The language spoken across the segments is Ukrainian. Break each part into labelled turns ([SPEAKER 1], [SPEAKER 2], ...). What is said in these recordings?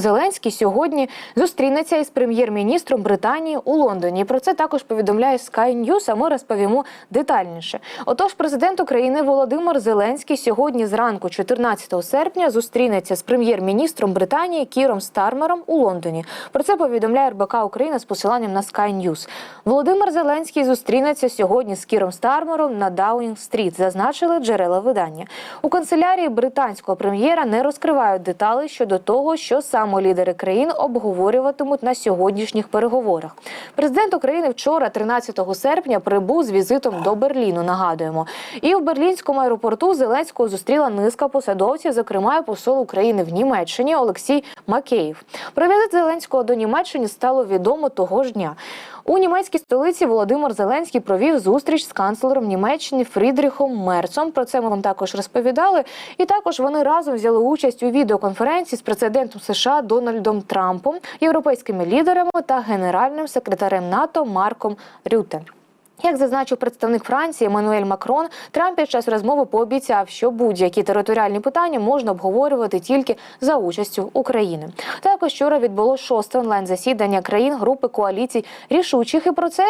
[SPEAKER 1] Зеленський сьогодні зустрінеться із прем'єр-міністром Британії у Лондоні. Про це також повідомляє Sky News, а ми розповімо детальніше. Отож, президент України Володимир Зеленський сьогодні зранку, 14 серпня, зустрінеться з прем'єр-міністром Британії Кіром Стармером у Лондоні. Про це повідомляє РБК Україна з посиланням на Sky News. Володимир Зеленський зустрінеться сьогодні з Кіром Стармером на Даунінг-стріт, зазначили джерела видання. У канцелярії британського прем'єра не розкривають деталей щодо того, що саме лідери країн обговорюватимуть на сьогоднішніх переговорах. Президент України вчора, 13 серпня, прибув з візитом до Берліну. Нагадуємо, і в берлінському аеропорту Зеленського зустріла низка посадовців, зокрема посол України в Німеччині Олексій Макеєв. Про візит Зеленського до Німеччини стало відомо того ж дня. У німецькій столиці Володимир Зеленський провів зустріч з канцлером Німеччини Фрідріхом Мерцом. Про це ми вам також розповідали. І також вони разом взяли участь у відеоконференції з президентом США Дональдом Трампом, європейськими лідерами та генеральним секретарем НАТО Марком Рюте. Як зазначив представник Франції Еммануель Макрон, Трамп під час розмови пообіцяв, що будь-які територіальні питання можна обговорювати тільки за участю України. Також вчора відбулося шосте онлайн засідання країн групи коаліцій рішучих. І про це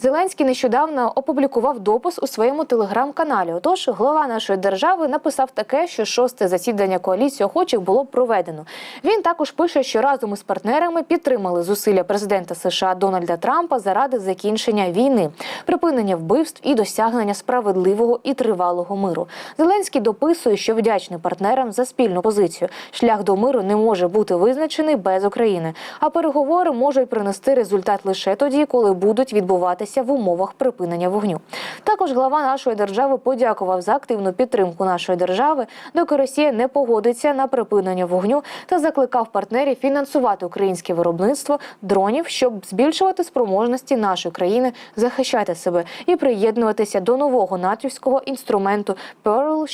[SPEAKER 1] Зеленський нещодавно опублікував допис у своєму телеграм-каналі. Отож, глава нашої держави написав таке, що шосте засідання коаліції охочих було проведено. Він також пише, що разом із партнерами підтримали зусилля президента США Дональда Трампа заради закінчення війни припинення вбивств і досягнення справедливого і тривалого миру. Зеленський дописує, що вдячний партнерам за спільну позицію. Шлях до миру не може бути визначений без України, а переговори можуть принести результат лише тоді, коли будуть відбуватися в умовах припинення вогню. Також глава нашої держави подякував за активну підтримку нашої держави, доки Росія не погодиться на припинення вогню та закликав партнерів фінансувати українське виробництво дронів, щоб збільшувати спроможності нашої країни захищати себе і приєднуватися до нового натівського інструменту Pearl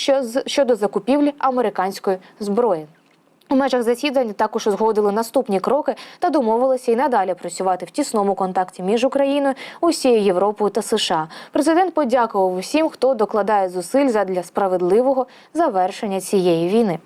[SPEAKER 1] щодо закупівлі американської зброї. У межах засідання також узгодили наступні кроки та домовилися і надалі працювати в тісному контакті між Україною, усією Європою та США. Президент подякував усім, хто докладає зусиль задля справедливого завершення цієї війни.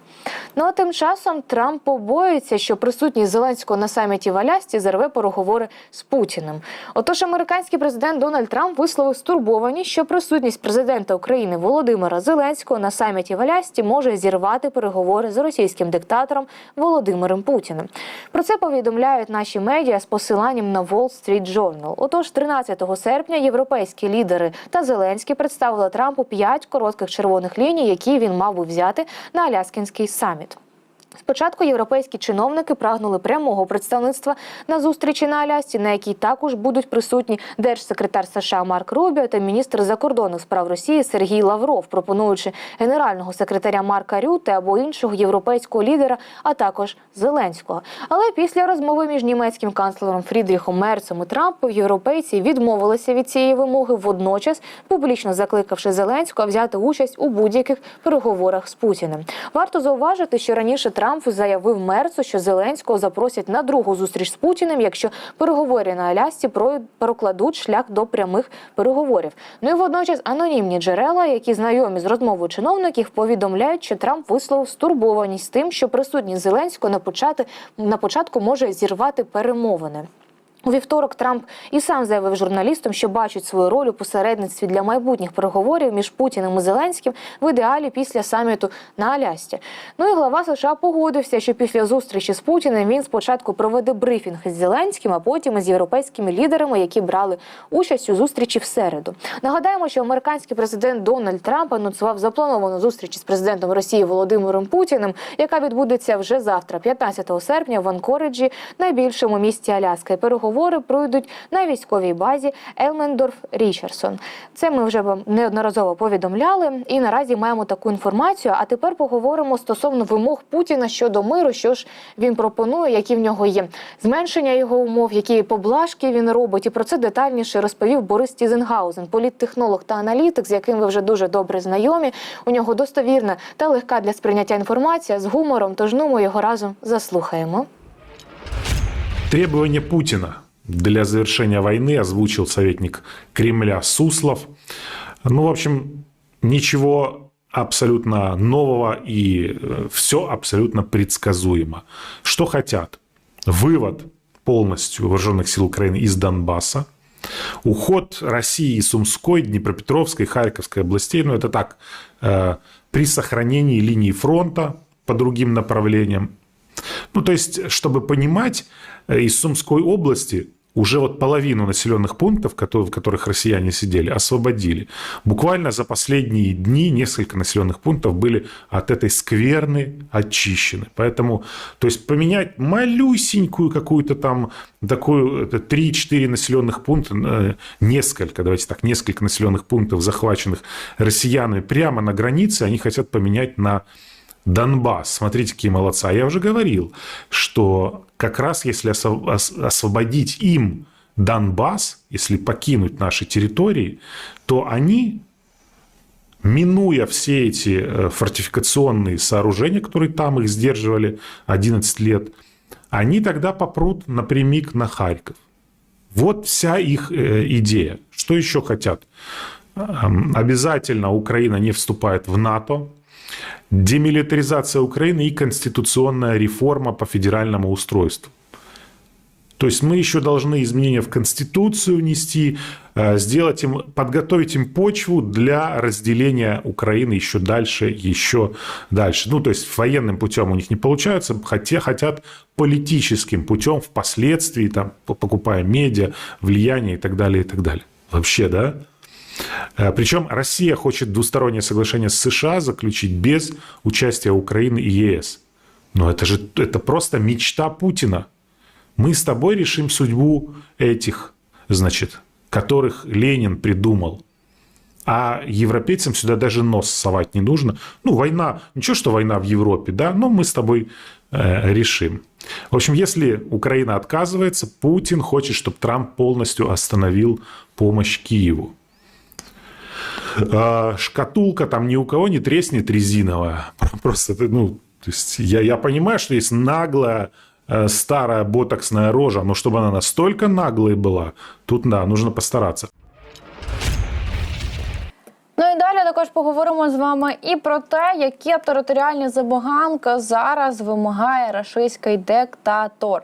[SPEAKER 1] Ну а тим часом Трамп побоюється, що присутність Зеленського на саміті в Алясці зерве переговори з Путіним. Отож, американський президент Дональд Трамп висловив стурбованість, що присутність президента України Володимира Зеленського на саміті в Алясці може зірвати переговори з російським диктатором Володимиром Путіним. Про це повідомляють наші медіа з посиланням на Wall Street Journal. Отож, 13 серпня європейські лідери та Зеленський представили Трампу п'ять коротких червоних ліній, які він мав би взяти на Аляскінський саміт. Спочатку європейські чиновники прагнули прямого представництва на зустрічі на Алясці, на якій також будуть присутні держсекретар США Марк Рубіо та міністр закордонних справ Росії Сергій Лавров, пропонуючи генерального секретаря Марка Рюте або іншого європейського лідера, а також Зеленського. Але після розмови між німецьким канцлером Фрідріхом Мерцем і Трампом європейці відмовилися від цієї вимоги, водночас публічно закликавши Зеленського взяти участь у будь-яких переговорах з Путіним. Варто зауважити, що раніше Трамп заявив Мерцу, що Зеленського запросять на другу зустріч з Путіним, якщо переговори на Алясці про- прокладуть шлях до прямих переговорів. Ну і водночас анонімні джерела, які знайомі з розмовою чиновників, повідомляють, що Трамп висловив стурбованість тим, що присутність Зеленського на почати на початку може зірвати перемовини. У вівторок Трамп і сам заявив журналістам, що бачить свою роль у посередництві для майбутніх переговорів між Путіним і Зеленським в ідеалі після саміту на Алясці. Ну і глава США погодився, що після зустрічі з Путіним він спочатку проведе брифінг із Зеленським, а потім із європейськими лідерами, які брали участь у зустрічі в середу. Нагадаємо, що американський президент Дональд Трамп анонсував заплановану зустріч з президентом Росії Володимиром Путіним, яка відбудеться вже завтра, 15 серпня, в Анкориджі, найбільшому місті Аляска. І переговори пройдуть на військовій базі Елмендорф Річардсон. Це ми вже вам неодноразово повідомляли. І наразі маємо таку інформацію. А тепер поговоримо стосовно вимог Путіна щодо миру, що ж він пропонує, які в нього є зменшення його умов, які поблажки він робить. І про це детальніше розповів Борис Тізенгаузен, політтехнолог та аналітик, з яким ви вже дуже добре знайомі. У нього достовірна та легка для сприйняття інформація з гумором. Тож ну ми його разом заслухаємо.
[SPEAKER 2] Требования Путина для завершения войны озвучил советник Кремля Суслов. Ну, в общем, ничего абсолютно нового и все абсолютно предсказуемо. Что хотят? Вывод полностью вооруженных сил Украины из Донбасса, уход России из Сумской, Днепропетровской, Харьковской областей, ну это так, э, при сохранении линии фронта по другим направлениям. Ну то есть, чтобы понимать, э, из Сумской области уже вот половину населенных пунктов, в которых россияне сидели, освободили. Буквально за последние дни несколько населенных пунктов были от этой скверны очищены. Поэтому, то есть поменять малюсенькую какую-то там такую, это 3-4 населенных пункта, э, несколько, давайте так, несколько населенных пунктов, захваченных россиянами прямо на границе, они хотят поменять на Донбасс, смотрите, какие молодцы. А я уже говорил, что как раз если осво- ос- освободить им Донбасс, если покинуть наши территории, то они, минуя все эти э, фортификационные сооружения, которые там их сдерживали 11 лет, они тогда попрут напрямик на Харьков. Вот вся их э, идея. Что еще хотят? Эм, Обязательно Украина не вступает в НАТО. Демилитаризация Украины и конституционная реформа по федеральному устройству. То есть мы еще должны изменения в Конституцию внести, э, сделать им, подготовить им почву для разделения Украины еще дальше, еще дальше. Ну, то есть военным путем у них не получается, хотя хотят политическим путем впоследствии, там, покупая медиа, влияние и так далее, и так далее. Вообще, да? Э, Причем Россия хочет двустороннее соглашение с США заключить без участия Украины и ЕС. Но это же это просто мечта Путина. Мы с тобой решим судьбу этих, значит, которых Ленин придумал. А европейцам сюда даже нос совать не нужно. Ну, война, ничего, что война в Европе, да, но мы с тобой э, решим. В общем, если Украина отказывается, Путин хочет, чтобы Трамп полностью остановил помощь Киеву. А, шкатулка там ни у кого не треснет резиновая. Просто, ну, то есть я, я понимаю, что есть наглая э, старая ботоксная рожа, но чтобы она настолько наглой была, тут, да, нужно постараться.
[SPEAKER 3] Ну і далі також поговоримо з вами і про те, які територіальні забаганки зараз вимагає рашистський диктатор.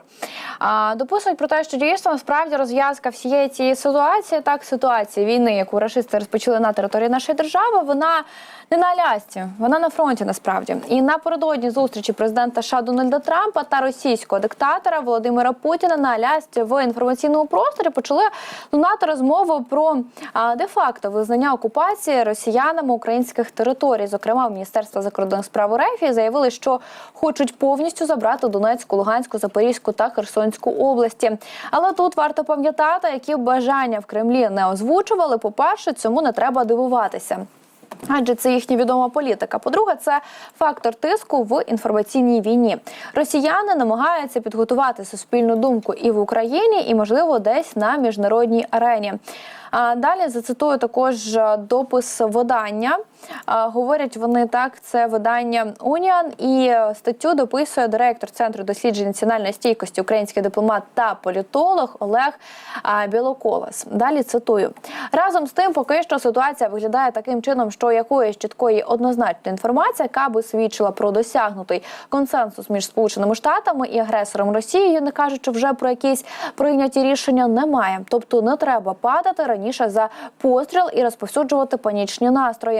[SPEAKER 3] А, дописують про те, що дійсно справді розв'язка всієї цієї ситуації, так ситуації війни, яку рашисти розпочали на території нашої держави, вона не на Алясці, вона на фронті насправді. І напередодні зустрічі президента США Дональда Трампа та російського диктатора Володимира Путіна на Алясці в інформаційному просторі почали лунати розмови про де-факто визнання окупації росіянами українських територій. Зокрема, в Міністерства закордонних справ РФ заявили, що хочуть повністю забрати Донецьку, Луганську, Запорізьку та Херсонську області. Але тут варто пам'ятати, які бажання в Кремлі не озвучували. По перше, цьому не треба дивуватися. Адже це їхня відома політика. По-друге, це фактор тиску в інформаційній війні. Росіяни намагаються підготувати суспільну думку і в Україні, і можливо десь на міжнародній арені. Далі зацитую також допис видання. Говорять вони так, це видання Уніан, і статтю дописує директор центру досліджень національної стійкості, український дипломат та політолог Олег а, Білоколес. Далі цитую разом з тим, поки що ситуація виглядає таким чином, що якоїсь чіткої однозначної інформації, яка би свідчила про досягнутий консенсус між сполученими штатами і агресором Росією, не кажучи вже про якісь прийняті рішення, немає. Тобто не треба падати раніше за постріл і розповсюджувати панічні настрої.